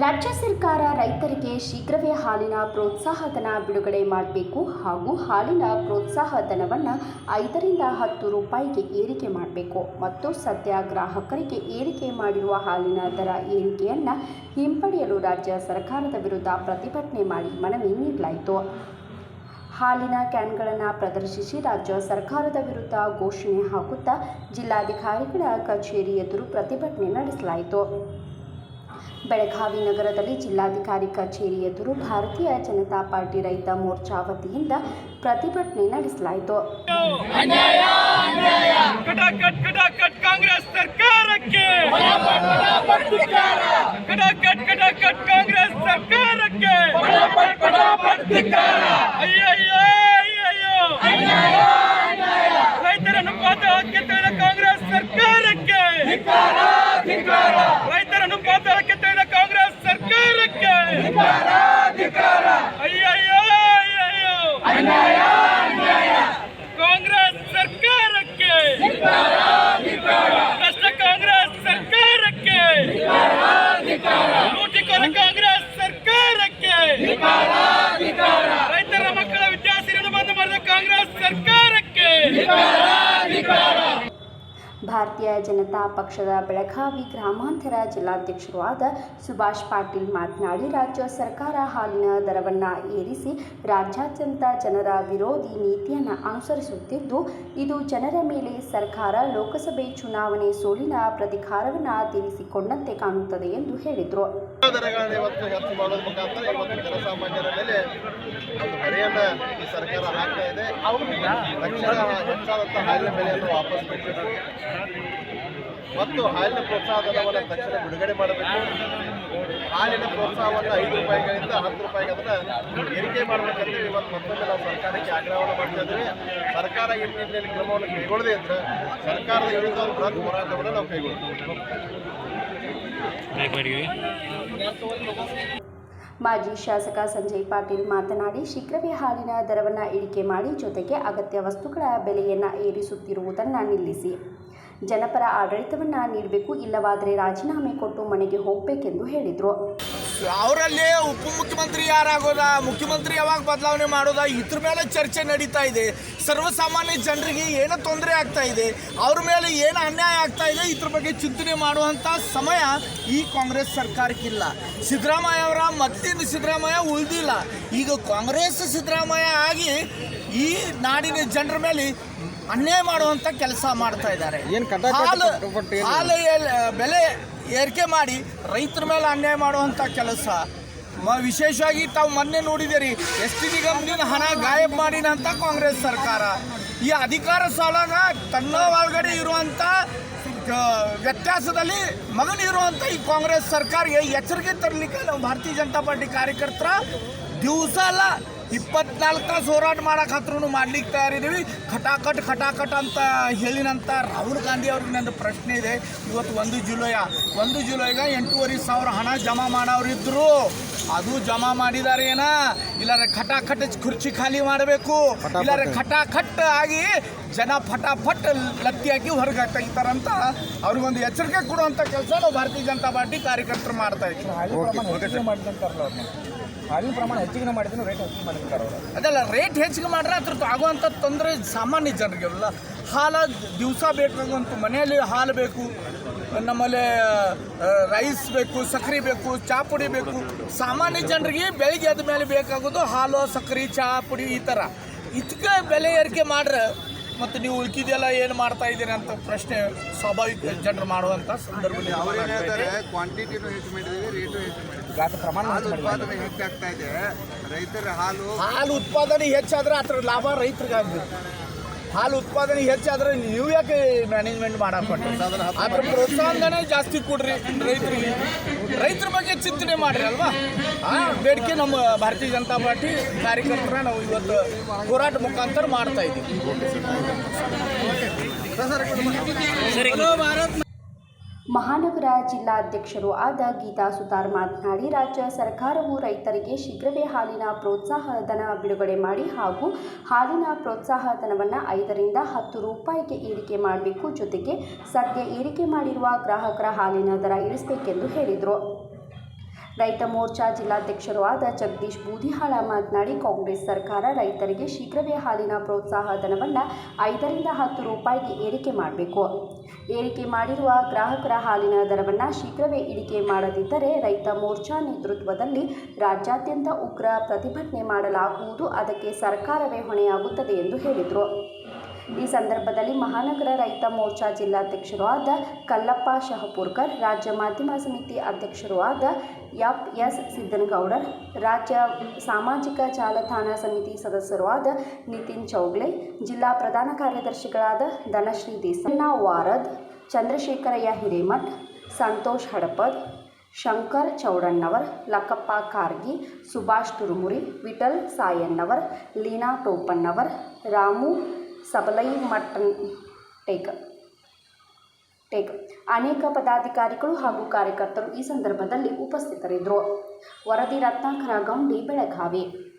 ರಾಜ್ಯ ಸರ್ಕಾರ ರೈತರಿಗೆ ಶೀಘ್ರವೇ ಹಾಲಿನ ಪ್ರೋತ್ಸಾಹಧನ ಬಿಡುಗಡೆ ಮಾಡಬೇಕು ಹಾಗೂ ಹಾಲಿನ ಪ್ರೋತ್ಸಾಹಧನವನ್ನು ಐದರಿಂದ ಹತ್ತು ರೂಪಾಯಿಗೆ ಏರಿಕೆ ಮಾಡಬೇಕು. ಮತ್ತು ಸದ್ಯ ಗ್ರಾಹಕರಿಗೆ ಏರಿಕೆ ಮಾಡಿರುವ ಹಾಲಿನ ದರ ಏರಿಕೆಯನ್ನು ಹಿಂಪಡೆಯಲು ರಾಜ್ಯ ಸರ್ಕಾರದ ವಿರುದ್ಧ ಪ್ರತಿಭಟನೆ ಮಾಡಿ ಮನವಿ ನೀಡಲಾಯಿತು. ಹಾಲಿನ ಕ್ಯಾನ್ಗಳನ್ನು ಪ್ರದರ್ಶಿಸಿ ರಾಜ್ಯ ಸರ್ಕಾರದ ವಿರುದ್ಧ ಘೋಷಣೆ ಹಾಕುತ್ತಾ ಜಿಲ್ಲಾಧಿಕಾರಿಗಳ ಕಚೇರಿ ಎದುರು ಪ್ರತಿಭಟನೆ ನಡೆಸಲಾಯಿತು. ಬೆಳಗಾವಿ ನಗರದಲ್ಲಿ ಜಿಲ್ಲಾಧಿಕಾರಿ ಕಚೇರಿ ಎದುರು ಭಾರತೀಯ ಜನತಾ ಪಾರ್ಟಿ ರೈತ ಮೋರ್ಚಾ ವತಿಯಿಂದ ಪ್ರತಿಭಟನೆ ನಡೆಸಲಾಯಿತು. ಕಾಂಗ್ರೆಸ್ ಸರ್ಕಾರಕ್ಕೆ ಕಟಾಕಟ್ ಕಟಾಕಟ್ ಕಾಂಗ್ರೆಸ್ ಸರ್ಕಾರಕ್ಕೆ ಅಯ್ಯಯ್ಯೋ ಅಯ್ಯಯ್ಯೋ ರೈತರನ್ನು ಪಾತಾಳಕ್ಕೆ ತಳ್ಳಿದ ಕಾಂಗ್ರೆಸ್ ಸರ್ಕಾರಕ್ಕೆ ರೈತರನ್ನು ಪಾತಾಳಕ್ಕೆ ತಳ್ಳಿದ ಕಾಂಗ್ರೆಸ್ ಸರ್ಕಾರಕ್ಕೆ ಅಯ್ಯಯ್ಯೋ ಅಯ್ಯಯ್ಯೋ ಕಾಂಗ್ರೆಸ್ ಸರ್ಕಾರಕ್ಕೆ ಭ್ರಷ್ಟ ಕಾಂಗ್ರೆಸ್ ಸರ್ಕಾರಕ್ಕೆ ಲೂಟಿಕೋರ ಕಾಂಗ್ರೆಸ್ ಸರ್ಕಾರಕ್ಕೆ ರೈತರ ಮಕ್ಕಳ ವಿದ್ಯಾರ್ಥಿಗಳನ್ನು ಬಂದ್ ಮಾಡಿದ ಕಾಂಗ್ರೆಸ್ ಸರ್ಕಾರಕ್ಕೆ ಭಾರತೀಯ ಜನತಾ ಪಕ್ಷದ ಬೆಳಗಾವಿ ಗ್ರಾಮಾಂತರ ಜಿಲ್ಲಾಧ್ಯಕ್ಷರು ಆದ ಸುಭಾಷ್ ಪಾಟೀಲ್ ಮಾತನಾಡಿ, ರಾಜ್ಯ ಸರ್ಕಾರ ಹಾಲಿನ ದರವನ್ನು ಏರಿಸಿ ರಾಜ್ಯಾದ್ಯಂತ ಜನರ ವಿರೋಧಿ ನೀತಿಯನ್ನು ಅನುಸರಿಸುತ್ತಿದ್ದು, ಇದು ಜನರ ಮೇಲೆ ಸರ್ಕಾರ ಲೋಕಸಭೆ ಚುನಾವಣೆ ಸೋಲಿನ ಪ್ರತಿಕಾರವನ್ನು ತೀರಿಸಿಕೊಂಡಂತೆ ಕಾಣುತ್ತದೆ ಎಂದು ಹೇಳಿದರು. ಸರ್ಕಾರ ಹಾಕ್ತಾ ಇದೆ. ತಕ್ಷಣ ಹಾಲಿನ ಬೆಲೆಯನ್ನು ವಾಪಸ್ ಬಿಡಬೇಕು ಮತ್ತು ಹಾಲಿನ ಪ್ರೋತ್ಸಾಹಧನವನ್ನು ತಕ್ಷಣ ಬಿಡುಗಡೆ ಮಾಡಬೇಕು. ಹಾಲಿನ ಪ್ರೋತ್ಸಾಹವನ್ನು ಐದು ರೂಪಾಯಿಗಳಿಂದ ಹತ್ತು ರೂಪಾಯಿಗೆ ಅದನ್ನು ಏರಿಕೆ ಮಾಡಬೇಕಂತ ಇವತ್ತು ಮತ್ತೊಮ್ಮೆ ನಾವು ಸರ್ಕಾರಕ್ಕೆ ಆಗ್ರಹವನ್ನು ಮಾಡ್ತಾ ಸರ್ಕಾರ ಈ ಕ್ರಮವನ್ನು ಕೈಗೊಳ್ಳದೇ ಇದ್ರೆ ಸರ್ಕಾರದ ವಿರುದ್ಧ ಬೃಹತ್ ಹೋರಾಟವನ್ನು ನಾವು ಕೈಗೊಳ್ತೀವಿ ಮಾಜಿ ಶಾಸಕ ಸಂಜಯ್ ಪಾಟೀಲ್ ಮಾತನಾಡಿ, ಶೀಘ್ರವೇ ಹಾಲಿನ ದರವನ್ನು ಇಳಿಕೆ ಮಾಡಿ ಜೊತೆಗೆ ಅಗತ್ಯ ವಸ್ತುಗಳ ಬೆಲೆಯನ್ನು ಏರಿಸುತ್ತಿರುವುದನ್ನು ನಿಲ್ಲಿಸಿ. ಜನಪರ ಆಡಳಿತವನ್ನು ನೀಡಬೇಕು ಇಲ್ಲವಾದರೆ ರಾಜೀನಾಮೆ ಕೊಟ್ಟು ಮನೆಗೆ ಹೋಗಬೇಕೆಂದು ಹೇಳಿದರು. ಅವರಲ್ಲಿ ಉಪಮುಖ್ಯಮಂತ್ರಿ ಯಾರಾಗೋದ? ಮುಖ್ಯಮಂತ್ರಿ ಯಾವಾಗ ಬದಲಾವಣೆ ಮಾಡೋದ? ಇದ್ರ ಮೇಲೆ ಚರ್ಚೆ ನಡೀತಾ ಇದೆ. ಸರ್ವಸಾಮಾನ್ಯ ಜನರಿಗೆ ಏನು ತೊಂದರೆ ಆಗ್ತಾ ಇದೆ. ಅವ್ರ ಮೇಲೆ ಏನು ಅನ್ಯಾಯ ಆಗ್ತಾ ಇದೆ. ಇದ್ರ ಬಗ್ಗೆ ಚಿಂತನೆ ಮಾಡುವಂಥ ಸಮಯ ಈ ಕಾಂಗ್ರೆಸ್ ಸರ್ಕಾರಕ್ಕಿಲ್ಲ. ಸಿದ್ದರಾಮಯ್ಯ ಅವರ ಮತ್ತಿನ್ನು ಸಿದ್ದರಾಮಯ್ಯ ಉಳಿದಿಲ್ಲ. ಈಗ ಕಾಂಗ್ರೆಸ್ ಸಿದ್ದರಾಮಯ್ಯ ಆಗಿ ಈ ನಾಡಿನ ಜನರ ಮೇಲೆ ಅನ್ಯಾಯ ಮಾಡುವಂಥ ಕೆಲಸ ಮಾಡ್ತಾ ಇದ್ದಾರೆ. ಹಾಲು ಹಾಲು ಬೆಲೆ ಏರಿಕೆ ಮಾಡಿ ರೈತರ ಮೇಲೆ ಅನ್ಯಾಯ ಮಾಡುವಂಥ ಕೆಲಸ. ಮ ವಿಶೇಷವಾಗಿ ತಾವು ಮೊನ್ನೆ ನೋಡಿದಿರಿ ಎಸ್ ಟಿ ನಿಗಮದಿಂದ ಹಣ ಗಾಯಬ್ ಮಾಡಿನಂತ ಕಾಂಗ್ರೆಸ್ ಸರ್ಕಾರ. ಈ ಅಧಿಕಾರ ಸಾಲನ ತನ್ನ ಒಳಗಡೆ ಇರುವಂಥ ವ್ಯತ್ಯಾಸದಲ್ಲಿ ಮಗನಿರುವಂಥ ಈ ಕಾಂಗ್ರೆಸ್ ಸರ್ಕಾರಕ್ಕೆ ಎಚ್ಚರಿಕೆ ತರಲಿಕ್ಕೆ ನಾವು ಭಾರತೀಯ ಜನತಾ ಪಾರ್ಟಿ ಕಾರ್ಯಕರ್ತರ ದಿವಸ ಅಲ್ಲ ಇಪ್ಪತ್ನಾಲ್ಕು ತಾಸು ಹೋರಾಟ ಮಾಡಕ್ಕೆ ಹತ್ರೂ ಮಾಡ್ಲಿಕ್ಕೆ ತಯಾರಿದ್ದೀವಿ. ಖಟಾಖಟ್ ಖಟಾಖಟ್ ಅಂತ ಹೇಳಿನಂತ ರಾಹುಲ್ ಗಾಂಧಿ ಅವ್ರಿಗೆ ನಂದು ಪ್ರಶ್ನೆ ಇದೆ. ಇವತ್ತು ಒಂದು ಜುಲೈ ಒಂದು ಜುಲೈಗೆ ಎಂಟೂವರೆ ಸಾವಿರ ಹಣ ಜಮಾ ಮಾಡೋರಿದ್ದರು ಅದು ಜಮಾ ಮಾಡಿದ್ದಾರೆ ಏನ? ಇಲ್ಲಾರೆ ಖಟಾಖಟ್ ಕುರ್ಚಿ ಖಾಲಿ ಮಾಡಬೇಕು. ಇಲ್ಲಾರೆ ಖಟಾಖಟ್ ಆಗಿ ಜನ ಫಟಾಫಟ್ ಲತ್ತಿ ಹಾಕಿ ಹೊರಗೆ ತೆಗಿತಾರಂತ ಅವ್ರಿಗೊಂದು ಎಚ್ಚರಿಕೆ ಕೊಡುವಂಥ ಕೆಲಸ ನಾವು ಭಾರತೀಯ ಜನತಾ ಪಾರ್ಟಿ ಕಾರ್ಯಕರ್ತರು ಮಾಡ್ತಾ ಇದ್ದೀವಿ ಹಾಲಿನ ಪ್ರಮಾಣ ಹೆಚ್ಚಿಗೆ ಮಾಡಿದ್ರು ರೇಟ್ ಹೆಚ್ಚಿಗೆ ಮಾಡಿರ್ತಾರೆ ಅವರು. ಅದಲ್ಲ ರೇಟ್ ಹೆಚ್ಚಿಗೆ ಮಾಡ್ರೆ ಅದ್ರದ್ದು ಆಗುವಂಥ ತೊಂದರೆ ಸಾಮಾನ್ಯ ಜನರಿಗೆಲ್ಲ. ಹಾಲು ದಿವಸ ಬೇಕಾಗುವಂಥ ಮನೆಯಲ್ಲಿ ಹಾಲು ಬೇಕು, ನಮ್ಮಲ್ಲಿ ರೈಸ್ ಬೇಕು ಸಕ್ಕರೆ ಬೇಕು, ಚಾ ಪುಡಿ ಬೇಕು. ಸಾಮಾನ್ಯ ಜನರಿಗೆ ಬೆಳಿಗ್ಗೆ ಮೇಲೆ ಬೇಕಾಗೋದು ಹಾಲು ಸಕ್ಕರೆ ಚಹಾ ಪುಡಿ ಈ ಥರ. ಇದಕ್ಕೆ ಬೆಲೆ ಏರಿಕೆ ಮಾಡ್ರೆ ಮತ್ತು ನೀವು ಉಳ್ಕಿದೆಲ್ಲ ಏನು ಮಾಡ್ತಾ ಇದ್ದೀರಿ ಅಂತ ಪ್ರಶ್ನೆ ಸ್ವಾಭಾವಿಕ ಜನರು ಮಾಡುವಂಥ ಸಂದರ್ಭದಲ್ಲಿ ಕ್ವಾಂಟಿಟಿನೂ ಹೆಚ್ಚು ಮಾಡಿದ್ದೀವಿ ರೇಟು ಹೆಚ್ಚು ಮಾಡಿದ್ದೀವಿ. ಗಾತ್ರ ಪ್ರಮಾಣ ಉತ್ಪಾದನೆ ಹೆಚ್ಚಾಗ್ತಾ ಇದೆ. ರೈತರ ಹಾಲು ಹಾಲು ಉತ್ಪಾದನೆ ಹೆಚ್ಚಾದ್ರೆ ಅದ್ರ ಲಾಭ ರೈತರಿಗೆ ಆಗ್ಬೇಕು ಹಾಲು ಉತ್ಪಾದನೆ ಹೆಚ್ಚಾದ್ರೆ ನೀವು ಯಾಕೆ ಮ್ಯಾನೇಜ್ಮೆಂಟ್ ಮಾಡಕ್ಕೆ ಅದ್ರ ಪ್ರೋತ್ಸಾಹನೇ ಜಾಸ್ತಿ ಕೊಡ್ರಿ ರೈತರಿಗೆ. ರೈತರ ಬಗ್ಗೆ ಚಿಂತನೆ ಮಾಡ್ರಿ ಅಲ್ವಾ? ಆ ಬೇಡಿಕೆ ನಮ್ಮ ಭಾರತೀಯ ಜನತಾ ಪಾರ್ಟಿ ಕಾರ್ಯಕರ್ತರ ನಾವು ಇವತ್ತು ಹೋರಾಟ ಮುಖಾಂತರ ಮಾಡ್ತಾ ಇದ್ದೀವಿ. ಮಹಾನಗರ ಜಿಲ್ಲಾಧ್ಯಕ್ಷರು ಆದ ಗೀತಾ ಸುತಾರ್ ಮಾತನಾಡಿ, ರಾಜ್ಯ ಸರ್ಕಾರವು ರೈತರಿಗೆ ಶೀಘ್ರವೇ ಹಾಲಿನ ಪ್ರೋತ್ಸಾಹ ಧನ ಬಿಡುಗಡೆ ಮಾಡಿ ಹಾಗೂ ಹಾಲಿನ ಪ್ರೋತ್ಸಾಹಧನವನ್ನು ಐದರಿಂದ ಹತ್ತು ರೂಪಾಯಿಗೆ ಏರಿಕೆ ಮಾಡಬೇಕು ಜೊತೆಗೆ ಸದ್ಯ ಏರಿಕೆ ಮಾಡಿರುವ ಗ್ರಾಹಕರ ಹಾಲಿನ ದರ ಇಳಿಸಬೇಕೆಂದು ಹೇಳಿದರು. ರೈತ ಮೋರ್ಚಾ ಜಿಲ್ಲಾಧ್ಯಕ್ಷರೂ ಆದ ಜಗದೀಶ್ ಬೂದಿಹಾಳ ಮಾತನಾಡಿ, ಕಾಂಗ್ರೆಸ್ ಸರ್ಕಾರ ರೈತರಿಗೆ ಶೀಘ್ರವೇ ಹಾಲಿನ ಪ್ರೋತ್ಸಾಹ ಧನವನ್ನು ಐದರಿಂದ ಹತ್ತು ರೂಪಾಯಿಗೆ ಏರಿಕೆ ಮಾಡಬೇಕು. ಏರಿಕೆ ಮಾಡಿರುವ ಗ್ರಾಹಕರ ಹಾಲಿನ ದರವನ್ನು ಶೀಘ್ರವೇ ಇಳಿಕೆ ಮಾಡದಿದ್ದರೆ ರೈತ ಮೋರ್ಚಾ ನೇತೃತ್ವದಲ್ಲಿ ರಾಜ್ಯಾದ್ಯಂತ ಉಗ್ರ ಪ್ರತಿಭಟನೆ ಮಾಡಲಾಗುವುದು. ಅದಕ್ಕೆ ಸರ್ಕಾರವೇ ಹೊಣೆಯಾಗುತ್ತದೆ ಎಂದು ಹೇಳಿದರು. ಈ ಸಂದರ್ಭದಲ್ಲಿ ಮಹಾನಗರ ರೈತ ಮೋರ್ಚಾ ಜಿಲ್ಲಾಧ್ಯಕ್ಷರೂ ಆದ ಕಲ್ಲಪ್ಪ ಶಹಪುರ್ಕರ್, ರಾಜ್ಯ ಮಾಧ್ಯಮ ಸಮಿತಿ ಅಧ್ಯಕ್ಷರೂ ಆದ ಎಫ್ ಎಸ್ ಸಿದ್ದನಗೌಡರ್, ರಾಜ್ಯ ಸಾಮಾಜಿಕ ಜಾಲತಾಣ ಸಮಿತಿ ಸದಸ್ಯರೂ ಆದ ನಿತಿನ್ ಚೌಗ್ಲೆ, ಜಿಲ್ಲಾ ಪ್ರಧಾನ ಕಾರ್ಯದರ್ಶಿಗಳಾದ ಧನಶ್ರೀ ದೇಸಣ್ಣ ವಾರದ್ ಚಂದ್ರಶೇಖರಯ್ಯ ಹಿರೇಮಠ್, ಸಂತೋಷ್ ಹಡಪದ್, ಶಂಕರ್ ಚೌಡಣ್ಣವರ್, ಲಕ್ಕಪ್ಪ ಕಾರ್ಗಿ ಸುಭಾಷ್ ತುರುಮುರಿ, ವಿಠಲ್ ಸಾಯಣ್ಣವರ್, ಲೀನಾ ಟೋಪಣ್ಣವರ್, ರಾಮು ಸಬಲೈ ಮಟ್ಟನ್ ಟೇಕ್. ಟೇಕ್. ಅನೇಕ ಪದಾಧಿಕಾರಿಗಳು ಹಾಗೂ ಕಾರ್ಯಕರ್ತರು ಈ ಸಂದರ್ಭದಲ್ಲಿ ಉಪಸ್ಥಿತರಿದ್ದರು. ವರದಿ ರತ್ನಾಕರ ಗೌಂಡಿ, ಬೆಳಗಾವಿ.